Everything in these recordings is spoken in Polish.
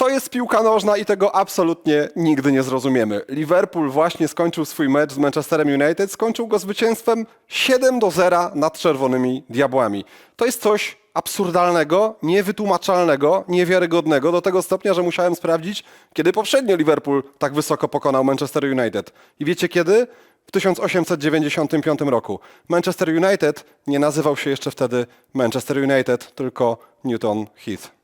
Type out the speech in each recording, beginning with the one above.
To jest piłka nożna i tego absolutnie nigdy nie zrozumiemy. Liverpool właśnie skończył swój mecz z Manchesterem United, skończył go zwycięstwem 7 do 0 nad Czerwonymi Diabłami. To jest coś absurdalnego, niewytłumaczalnego, niewiarygodnego do tego stopnia, że musiałem sprawdzić, kiedy poprzednio Liverpool tak wysoko pokonał Manchester United. I wiecie kiedy? W 1895 roku. Manchester United nie nazywał się jeszcze wtedy Manchester United, tylko Newton Heath.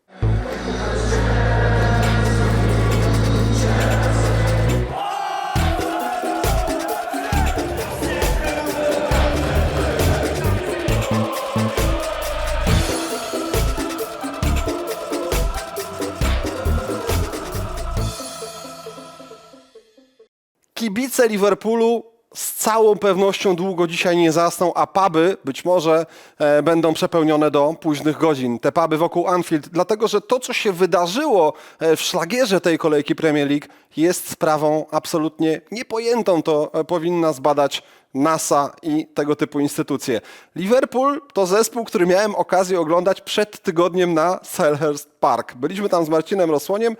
Liverpoolu z całą pewnością długo dzisiaj nie zasną, a puby być może e, będą przepełnione do późnych godzin. Te puby wokół Anfield, dlatego że to, co się wydarzyło e, w szlagierze tej kolejki Premier League, jest sprawą absolutnie niepojętą. To e, powinna zbadać NASA i tego typu instytucje. Liverpool to zespół, który miałem okazję oglądać przed tygodniem na Selhurst Park. Byliśmy tam z Marcinem Rosłoniem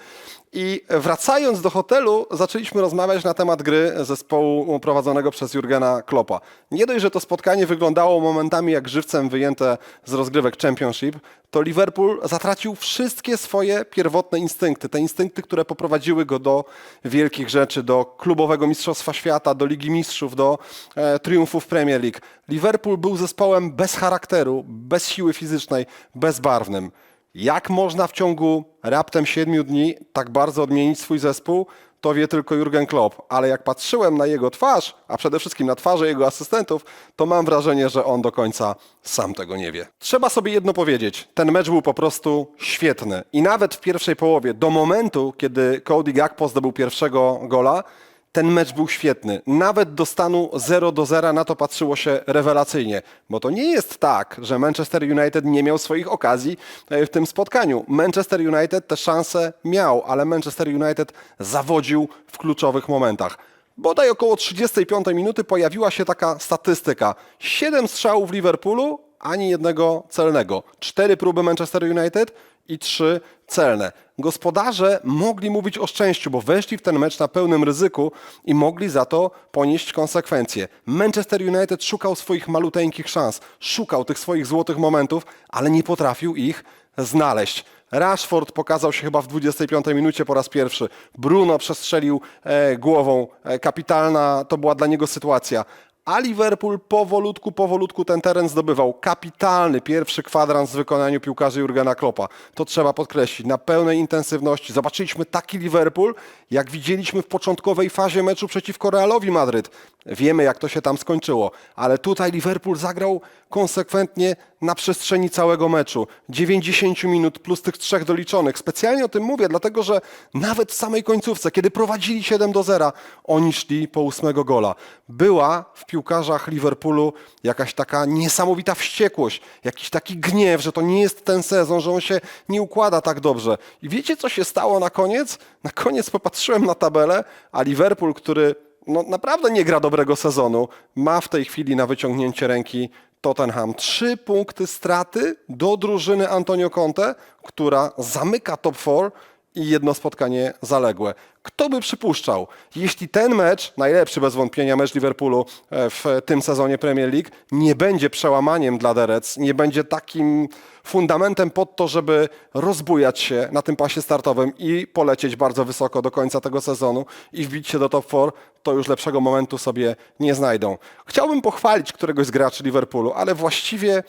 i wracając do hotelu zaczęliśmy rozmawiać na temat gry zespołu prowadzonego przez Jurgena Kloppa. Nie dość, że to spotkanie wyglądało momentami jak żywcem wyjęte z rozgrywek Championship, to Liverpool zatracił wszystkie swoje pierwotne instynkty. Te instynkty, które poprowadziły go do wielkich rzeczy, do klubowego mistrzostwa świata, do Ligi Mistrzów, do e, triumfów Premier League. Liverpool był zespołem bez charakteru, bez siły fizycznej, bezbarwnym. Jak można w ciągu raptem siedmiu dni tak bardzo odmienić swój zespół, to wie tylko Jurgen Klopp. Ale jak patrzyłem na jego twarz, a przede wszystkim na twarze jego asystentów, to mam wrażenie, że on do końca sam tego nie wie. Trzeba sobie jedno powiedzieć. Ten mecz był po prostu świetny. I nawet w pierwszej połowie, do momentu, kiedy Cody Gakpo zdobył pierwszego gola, ten mecz był świetny. Nawet do stanu 0 do 0 na to patrzyło się rewelacyjnie. Bo to nie jest tak, że Manchester United nie miał swoich okazji e, w tym spotkaniu. Manchester United te szanse miał, ale Manchester United zawodził w kluczowych momentach. Bodaj około 35 minuty pojawiła się taka statystyka. 7 strzałów Liverpoolu, ani jednego celnego. Cztery próby Manchester United i trzy celne. Gospodarze mogli mówić o szczęściu, bo weszli w ten mecz na pełnym ryzyku i mogli za to ponieść konsekwencje. Manchester United szukał swoich maluteńkich szans, szukał tych swoich złotych momentów, ale nie potrafił ich znaleźć. Rashford pokazał się chyba w 25 minucie po raz pierwszy. Bruno przestrzelił e, głową. E, kapitalna to była dla niego sytuacja. A Liverpool powolutku, powolutku ten teren zdobywał. Kapitalny pierwszy kwadrans w wykonaniu piłkarzy Jurgena Kloppa. To trzeba podkreślić. Na pełnej intensywności. Zobaczyliśmy taki Liverpool, jak widzieliśmy w początkowej fazie meczu przeciwko Realowi Madryt. Wiemy, jak to się tam skończyło. Ale tutaj Liverpool zagrał konsekwentnie na przestrzeni całego meczu. 90 minut plus tych trzech doliczonych. Specjalnie o tym mówię, dlatego że nawet w samej końcówce, kiedy prowadzili 7 do 0, oni szli po ósmego gola. Była w piłkarzach Liverpoolu jakaś taka niesamowita wściekłość, jakiś taki gniew, że to nie jest ten sezon, że on się nie układa tak dobrze. I wiecie, co się stało na koniec? Na koniec popatrzyłem na tabelę, a Liverpool, który no, naprawdę nie gra dobrego sezonu, ma w tej chwili na wyciągnięcie ręki Tottenham. Trzy punkty straty do drużyny Antonio Conte, która zamyka top 4 i jedno spotkanie zaległe. Kto by przypuszczał, jeśli ten mecz, najlepszy bez wątpienia mecz Liverpoolu e, w tym sezonie Premier League, nie będzie przełamaniem dla The nie będzie takim fundamentem pod to, żeby rozbujać się na tym pasie startowym i polecieć bardzo wysoko do końca tego sezonu i wbić się do top 4, to już lepszego momentu sobie nie znajdą. Chciałbym pochwalić któregoś z graczy Liverpoolu, ale właściwie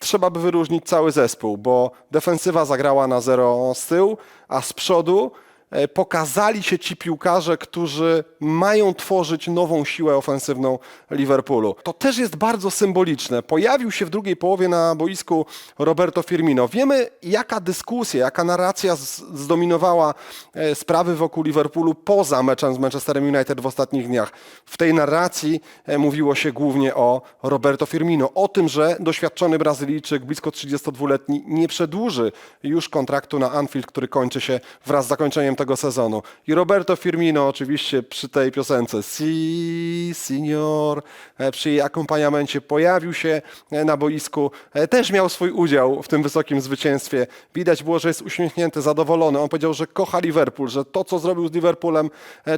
trzeba by wyróżnić cały zespół, bo defensywa zagrała na zero z tyłu, a z przodu pokazali się ci piłkarze, którzy mają tworzyć nową siłę ofensywną Liverpoolu. To też jest bardzo symboliczne. Pojawił się w drugiej połowie na boisku Roberto Firmino. Wiemy, jaka dyskusja, jaka narracja zdominowała e, sprawy wokół Liverpoolu poza meczem z Manchesterem United w ostatnich dniach. W tej narracji e, mówiło się głównie o Roberto Firmino, o tym, że doświadczony Brazylijczyk, blisko 32-letni, nie przedłuży już kontraktu na Anfield, który kończy się wraz z zakończeniem tego sezonu. I Roberto Firmino oczywiście przy tej piosence Si, Signor, e, przy jej akompaniamencie pojawił się e, na boisku. E, Też miał swój udział w tym wysokim zwycięstwie. Widać było, że jest uśmiechnięty, zadowolony. On powiedział, że kocha Liverpool, że to, co zrobił z Liverpoolem,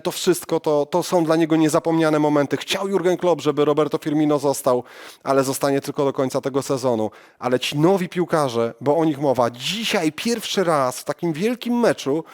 to wszystko, to, to są dla niego niezapomniane momenty. Chciał Jurgen Klopp, żeby Roberto Firmino został, ale zostanie tylko do końca tego sezonu. Ale ci nowi piłkarze, bo o nich mowa, dzisiaj pierwszy raz w takim wielkim meczu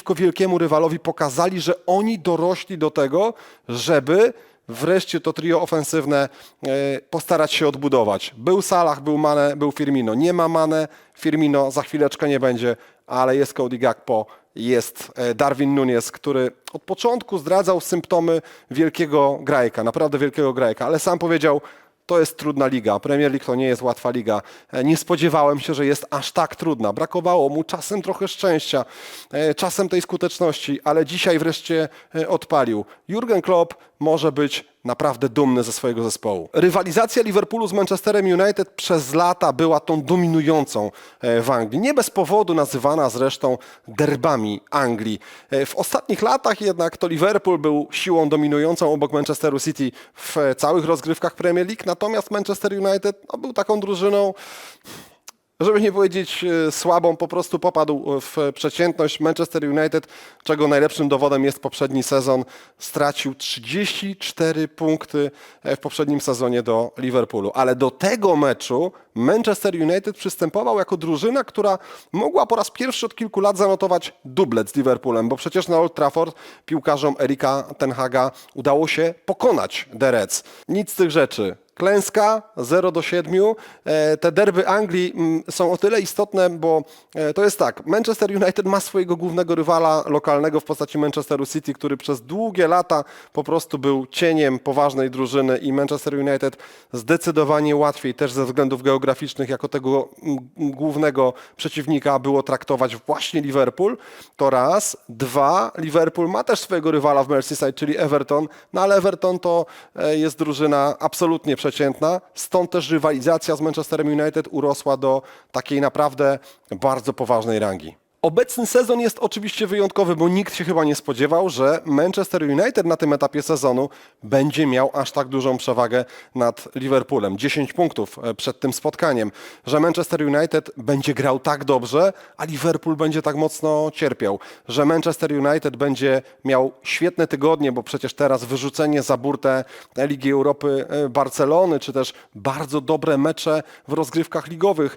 przeciwko wielkiemu rywalowi pokazali, że oni dorośli do tego, żeby wreszcie to trio ofensywne e, postarać się odbudować. Był Salah, był Mane, był Firmino. Nie ma Mane, Firmino za chwileczkę nie będzie, ale jest Cody Gakpo, jest e, Darwin Nunes, który od początku zdradzał symptomy wielkiego grajka, naprawdę wielkiego grajka, ale sam powiedział, to jest trudna liga. Premier League to nie jest łatwa liga. E, Nie spodziewałem się, że jest aż tak trudna. Brakowało mu czasem trochę szczęścia, e, czasem tej skuteczności, ale dzisiaj wreszcie e, odpalił. Jurgen Klopp może być naprawdę dumny ze swojego zespołu. Rywalizacja Liverpoolu z Manchesterem United przez lata była tą dominującą e, w Anglii. Nie bez powodu nazywana zresztą derbami Anglii. E, W ostatnich latach jednak to Liverpool był siłą dominującą obok Manchesteru City w całych rozgrywkach Premier League, natomiast Manchester United no, był taką drużyną, żeby nie powiedzieć e, słabą, po prostu popadł w przeciętność. Manchester United, czego najlepszym dowodem jest poprzedni sezon, stracił 34 punkty e, w poprzednim sezonie do Liverpoolu. Ale do tego meczu Manchester United przystępował jako drużyna, która mogła po raz pierwszy od kilku lat zanotować dublet z Liverpoolem, bo przecież na Old Trafford piłkarzom Erika Tenhaga udało się pokonać The Reds. Nic z tych rzeczy. Klęska 0 do 7. E, Te derby Anglii mm, są o tyle istotne, bo e, to jest tak. Manchester United ma swojego głównego rywala lokalnego w postaci Manchesteru City, który przez długie lata po prostu był cieniem poważnej drużyny i Manchester United zdecydowanie łatwiej też ze względów geograficznych jako tego głównego przeciwnika było traktować właśnie Liverpool. To raz. Dwa. Liverpool ma też swojego rywala w Merseyside, czyli Everton, no ale Everton to e, jest drużyna absolutnie przeciętna, stąd też rywalizacja z Manchesterem United urosła do takiej naprawdę bardzo poważnej rangi. Obecny sezon jest oczywiście wyjątkowy, bo nikt się chyba nie spodziewał, że Manchester United na tym etapie sezonu będzie miał aż tak dużą przewagę nad Liverpoolem. 10 punktów e, przed tym spotkaniem. Że Manchester United będzie grał tak dobrze, a Liverpool będzie tak mocno cierpiał. Że Manchester United będzie miał świetne tygodnie, bo przecież teraz wyrzucenie za burtę Ligi Europy e, Barcelony, czy też bardzo dobre mecze w rozgrywkach ligowych.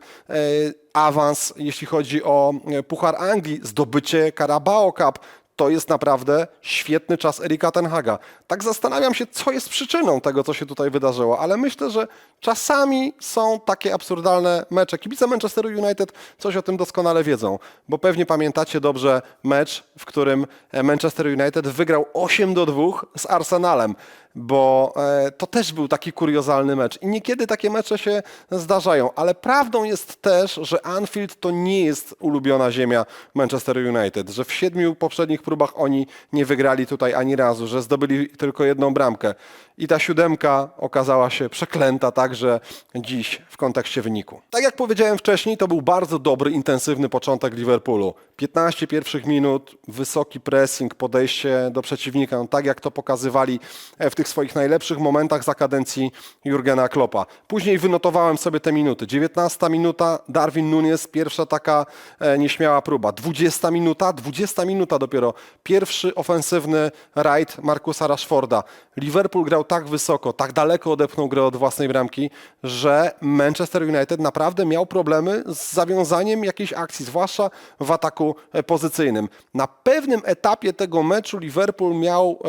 Awans, jeśli chodzi o e, Puchar Anglii, zdobycie Carabao Cup. To jest naprawdę świetny czas Erika Tenhaga. Tak zastanawiam się, co jest przyczyną tego, co się tutaj wydarzyło, ale myślę, że czasami są takie absurdalne mecze. Kibice Manchesteru United coś o tym doskonale wiedzą, bo pewnie pamiętacie dobrze mecz, w którym e, Manchester United wygrał 8 do 2 z Arsenalem bo e, to też był taki kuriozalny mecz. I niekiedy takie mecze się zdarzają, ale prawdą jest też, że Anfield to nie jest ulubiona ziemia Manchester United, że w siedmiu poprzednich próbach oni nie wygrali tutaj ani razu, że zdobyli tylko jedną bramkę. I ta siódemka okazała się przeklęta także dziś w kontekście wyniku. Tak jak powiedziałem wcześniej, to był bardzo dobry, intensywny początek Liverpoolu. 15 pierwszych minut, wysoki pressing, podejście do przeciwnika, no tak jak to pokazywali e, w tych swoich najlepszych momentach za kadencji Jurgena Kloppa. Później wynotowałem sobie te minuty. 19 minuta, Darwin Nunes, pierwsza taka e, nieśmiała próba. 20 minuta, 20 minuta dopiero. Pierwszy ofensywny rajd Markusa Rashforda. Liverpool grał tak wysoko, tak daleko odepchnął grę od własnej bramki, że Manchester United naprawdę miał problemy z zawiązaniem jakiejś akcji, zwłaszcza w ataku e, pozycyjnym. Na pewnym etapie tego meczu Liverpool miał,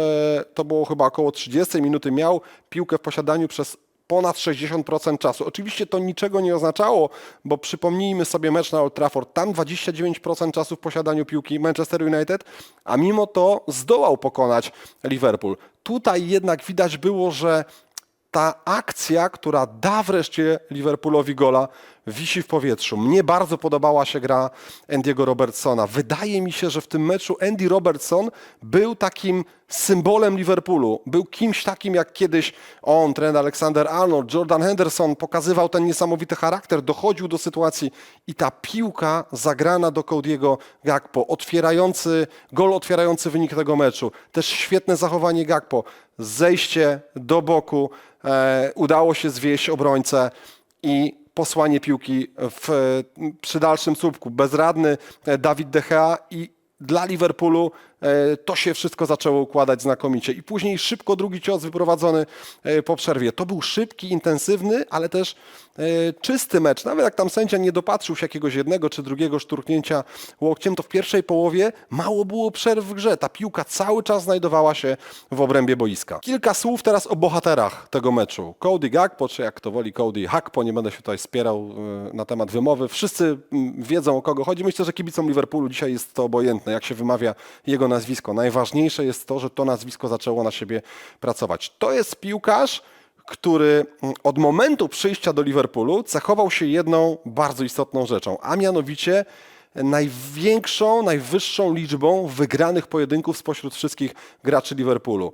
e, to było chyba około 30 minuty, miał piłkę w posiadaniu przez ponad 60% czasu. Oczywiście to niczego nie oznaczało, bo przypomnijmy sobie mecz na Old Trafford. Tam 29% czasu w posiadaniu piłki Manchester United, a mimo to zdołał pokonać Liverpool. Tutaj jednak widać było, że ta akcja, która da wreszcie Liverpoolowi gola, wisi w powietrzu. Mnie bardzo podobała się gra Andy'ego Robertsona. Wydaje mi się, że w tym meczu Andy Robertson był takim symbolem Liverpoolu. Był kimś takim jak kiedyś on, Trent Alexander-Arnold, Jordan Henderson, pokazywał ten niesamowity charakter, dochodził do sytuacji i ta piłka zagrana do Cody'ego Gakpo, otwierający, gol otwierający wynik tego meczu. Też świetne zachowanie Gakpo, zejście do boku, e, udało się zwieść obrońcę i posłanie piłki w, przy dalszym słupku. Bezradny e, Dawid De Gea i dla Liverpoolu to się wszystko zaczęło układać znakomicie. I później szybko drugi cios wyprowadzony e, po przerwie. To był szybki, intensywny, ale też e, czysty mecz. Nawet jak tam sędzia nie dopatrzył się jakiegoś jednego czy drugiego szturknięcia łokciem, to w pierwszej połowie mało było przerw w grze. Ta piłka cały czas znajdowała się w obrębie boiska. Kilka słów teraz o bohaterach tego meczu. Cody Gakpo, czy jak to woli Cody Hakpo, nie będę się tutaj spierał e, na temat wymowy. Wszyscy mm, wiedzą o kogo chodzi. Myślę, że kibicom Liverpoolu dzisiaj jest to obojętne, jak się wymawia jego nazwisko. Najważniejsze jest to, że to nazwisko zaczęło na siebie pracować. To jest piłkarz, który mm, od momentu przyjścia do Liverpoolu cechował się jedną bardzo istotną rzeczą, a mianowicie największą, najwyższą liczbą wygranych pojedynków spośród wszystkich graczy Liverpoolu.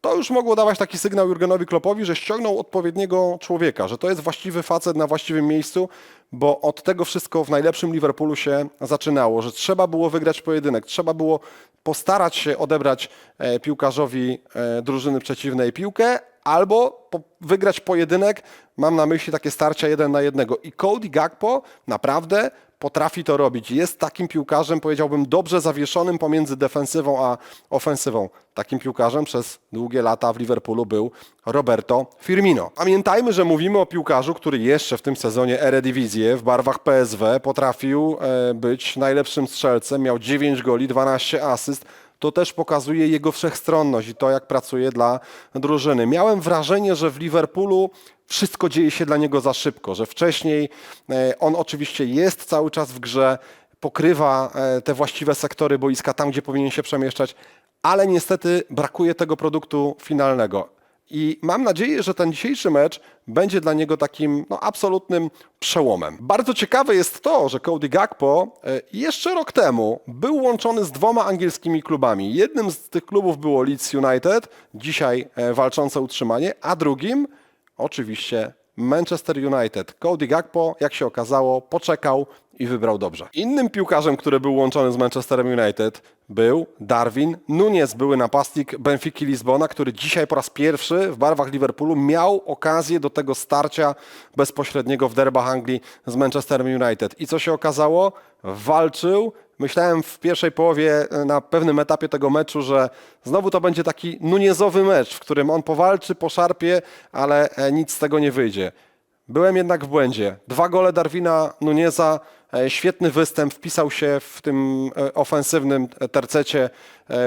To już mogło dawać taki sygnał Jurgenowi Kloppowi, że ściągnął odpowiedniego człowieka, że to jest właściwy facet na właściwym miejscu, bo od tego wszystko w najlepszym Liverpoolu się zaczynało, że trzeba było wygrać pojedynek, trzeba było postarać się odebrać e, piłkarzowi e, drużyny przeciwnej piłkę, albo po, wygrać pojedynek, mam na myśli takie starcia jeden na jednego. I Cody Gakpo naprawdę potrafi to robić. Jest takim piłkarzem, powiedziałbym, dobrze zawieszonym pomiędzy defensywą a ofensywą. Takim piłkarzem przez długie lata w Liverpoolu był Roberto Firmino. Pamiętajmy, że mówimy o piłkarzu, który jeszcze w tym sezonie Eredivisie w barwach PSW potrafił e, być najlepszym strzelcem, miał 9 goli, 12 asyst, to też pokazuje jego wszechstronność i to, jak pracuje dla drużyny. Miałem wrażenie, że w Liverpoolu wszystko dzieje się dla niego za szybko, że wcześniej e, on oczywiście jest cały czas w grze, pokrywa e, te właściwe sektory boiska tam, gdzie powinien się przemieszczać, ale niestety brakuje tego produktu finalnego. I mam nadzieję, że ten dzisiejszy mecz będzie dla niego takim no, absolutnym przełomem. Bardzo ciekawe jest to, że Cody Gakpo e, jeszcze rok temu był łączony z dwoma angielskimi klubami. Jednym z tych klubów było Leeds United, dzisiaj walczące utrzymanie, a drugim oczywiście Manchester United. Cody Gakpo, jak się okazało, poczekał i wybrał dobrze. Innym piłkarzem, który był łączony z Manchesterem United był Darwin Nunes, były napastnik Benfiki Lizbona, który dzisiaj po raz pierwszy w barwach Liverpoolu miał okazję do tego starcia bezpośredniego w derbach Anglii z Manchesterem United. I co się okazało? Walczył, Myślałem w pierwszej połowie e, na pewnym etapie tego meczu, że znowu to będzie taki nuniezowy mecz, w którym on powalczy, poszarpie, ale e, nic z tego nie wyjdzie. Byłem jednak w błędzie. Dwa gole Darwina Nuneza, e, świetny występ, wpisał się w tym ofensywnym tercecie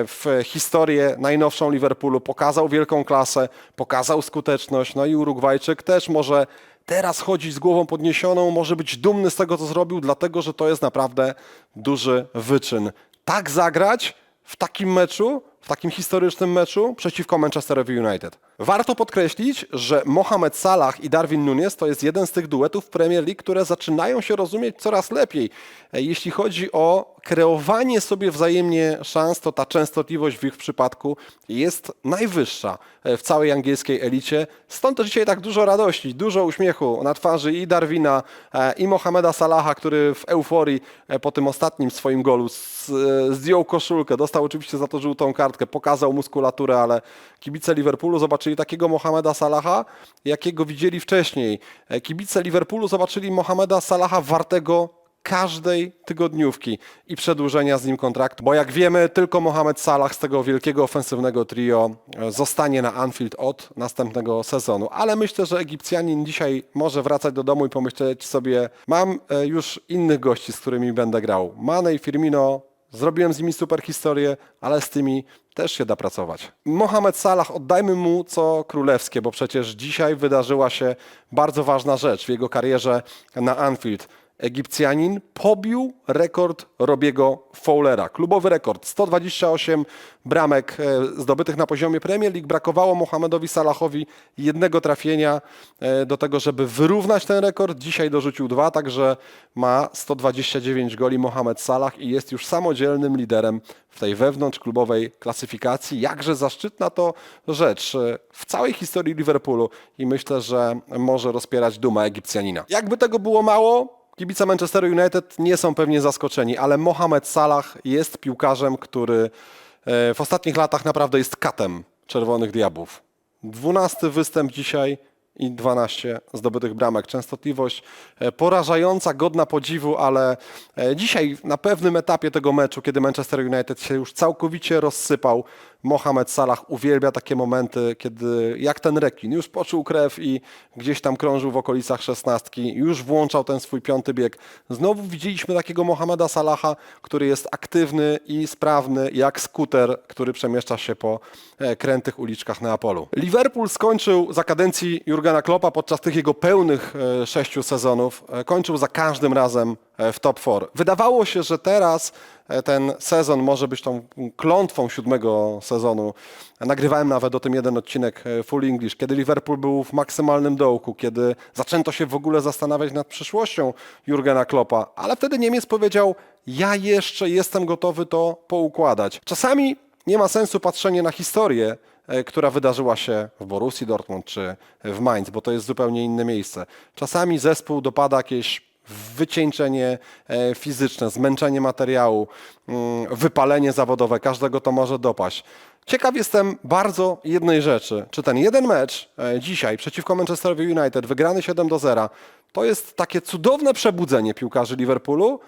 w historię najnowszą Liverpoolu, pokazał wielką klasę, pokazał skuteczność, no i Urugwajczyk też może teraz chodzi z głową podniesioną, może być dumny z tego, co zrobił, dlatego że to jest naprawdę duży wyczyn. Tak zagrać w takim meczu, w takim historycznym meczu przeciwko Manchesterowi United. Warto podkreślić, że Mohamed Salah i Darwin Nunes to jest jeden z tych duetów w Premier League, które zaczynają się rozumieć coraz lepiej. Jeśli chodzi o kreowanie sobie wzajemnie szans, to ta częstotliwość w ich przypadku jest najwyższa e, w całej angielskiej elicie. Stąd też dzisiaj tak dużo radości, dużo uśmiechu na twarzy i Darwina, e, i Mohameda Salaha, który w euforii e, po tym ostatnim swoim golu zdjął koszulkę, dostał oczywiście za to żółtą kartkę, pokazał muskulaturę, ale kibice Liverpoolu zobaczyli takiego Mohameda Salaha, jakiego widzieli wcześniej. Kibice Liverpoolu zobaczyli Mohameda Salaha wartego każdej tygodniówki i przedłużenia z nim kontraktu, bo jak wiemy, tylko Mohamed Salah z tego wielkiego ofensywnego trio e, zostanie na Anfield od następnego sezonu. Ale myślę, że Egipcjanin dzisiaj może wracać do domu i pomyśleć sobie, mam e, już innych gości, z którymi będę grał. Mane i Firmino, zrobiłem z nimi super historię, ale z tymi też się da pracować. Mohamed Salah, oddajmy mu co królewskie, bo przecież dzisiaj wydarzyła się bardzo ważna rzecz w jego karierze na Anfield. Egipcjanin pobił rekord Robiego Fowlera. Klubowy rekord 128 bramek e, zdobytych na poziomie Premier League. Brakowało Mohamedowi Salahowi jednego trafienia e, do tego, żeby wyrównać ten rekord. Dzisiaj dorzucił dwa, także ma 129 goli Mohamed Salah i jest już samodzielnym liderem w tej wewnątrzklubowej klasyfikacji. Jakże zaszczytna to rzecz e, w całej historii Liverpoolu i myślę, że może rozpierać duma Egipcjanina. Jakby tego było mało, kibice Manchester United nie są pewnie zaskoczeni, ale Mohamed Salah jest piłkarzem, który e, w ostatnich latach naprawdę jest katem Czerwonych Diabłów. 12 występ dzisiaj i 12 zdobytych bramek. Częstotliwość e, porażająca, godna podziwu, ale e, dzisiaj na pewnym etapie tego meczu, kiedy Manchester United się już całkowicie rozsypał, Mohamed Salah uwielbia takie momenty, kiedy jak ten rekin już poczuł krew i gdzieś tam krążył w okolicach szesnastki, już włączał ten swój piąty bieg. Znowu widzieliśmy takiego Mohameda Salaha, który jest aktywny i sprawny jak skuter, który przemieszcza się po e, krętych uliczkach Neapolu. Liverpool skończył za kadencji Jurgena Kloppa podczas tych jego pełnych e, sześciu sezonów, e, kończył za każdym razem w top 4. Wydawało się, że teraz e, ten sezon może być tą klątwą siódmego sezonu. Nagrywałem nawet o tym jeden odcinek e, Full English, kiedy Liverpool był w maksymalnym dołku, kiedy zaczęto się w ogóle zastanawiać nad przyszłością Jurgena Kloppa, ale wtedy Niemiec powiedział, ja jeszcze jestem gotowy to poukładać. Czasami nie ma sensu patrzenie na historię, e, która wydarzyła się w Borussii Dortmund czy w Mainz, bo to jest zupełnie inne miejsce. Czasami zespół dopada jakieś wycieńczenie e, fizyczne, zmęczenie materiału, mm, wypalenie zawodowe, każdego to może dopaść. Ciekaw jestem bardzo jednej rzeczy. Czy ten jeden mecz e, dzisiaj przeciwko Manchesterowi United, wygrany 7 do 0, to jest takie cudowne przebudzenie piłkarzy Liverpoolu,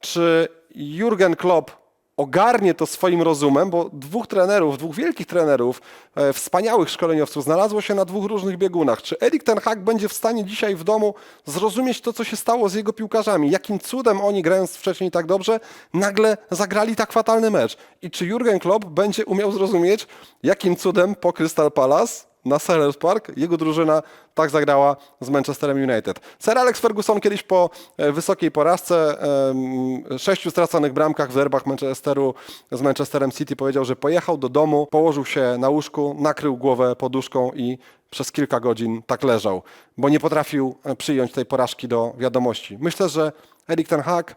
czy Jurgen Klopp ogarnie to swoim rozumem, bo dwóch trenerów, dwóch wielkich trenerów, e, wspaniałych szkoleniowców znalazło się na dwóch różnych biegunach. Czy Erik ten Hag będzie w stanie dzisiaj w domu zrozumieć to, co się stało z jego piłkarzami? Jakim cudem oni, grając wcześniej tak dobrze, nagle zagrali tak fatalny mecz? I czy Jurgen Klopp będzie umiał zrozumieć, jakim cudem po Crystal Palace na Selhurst Park jego drużyna tak zagrała z Manchesterem United. Sir Alex Ferguson kiedyś po e, wysokiej porażce, sześciu straconych bramkach w derbach Manchesteru z Manchesterem City powiedział, że pojechał do domu, położył się na łóżku, nakrył głowę poduszką i przez kilka godzin tak leżał, bo nie potrafił e, przyjąć tej porażki do wiadomości. Myślę, że Erik ten Hag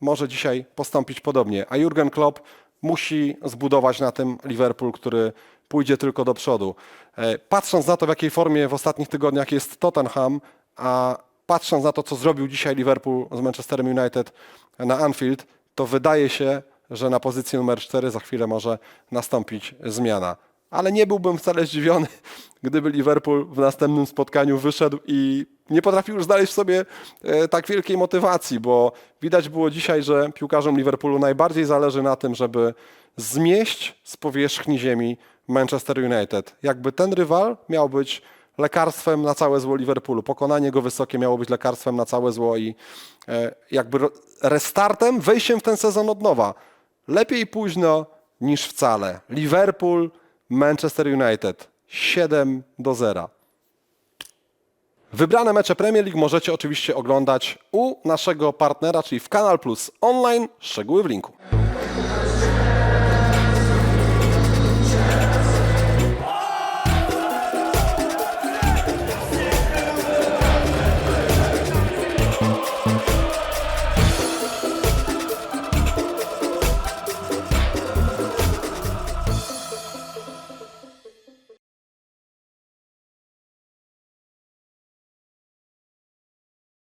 może dzisiaj postąpić podobnie, a Jurgen Klopp musi zbudować na tym Liverpool, który pójdzie tylko do przodu. E, Patrząc na to, w jakiej formie w ostatnich tygodniach jest Tottenham, a patrząc na to, co zrobił dzisiaj Liverpool z Manchesterem United na Anfield, to wydaje się, że na pozycji numer 4 za chwilę może nastąpić zmiana. Ale nie byłbym wcale zdziwiony, gdyby Liverpool w następnym spotkaniu wyszedł i nie potrafił już znaleźć w sobie e, tak wielkiej motywacji, bo widać było dzisiaj, że piłkarzom Liverpoolu najbardziej zależy na tym, żeby zmieść z powierzchni ziemi Manchester United. Jakby ten rywal miał być lekarstwem na całe zło Liverpoolu. Pokonanie go wysokie miało być lekarstwem na całe zło i e, jakby restartem, wejściem w ten sezon od nowa. Lepiej późno niż wcale. Liverpool, Manchester United 7 do 0. Wybrane mecze Premier League możecie oczywiście oglądać u naszego partnera, czyli w Kanal Plus Online. Szczegóły w linku.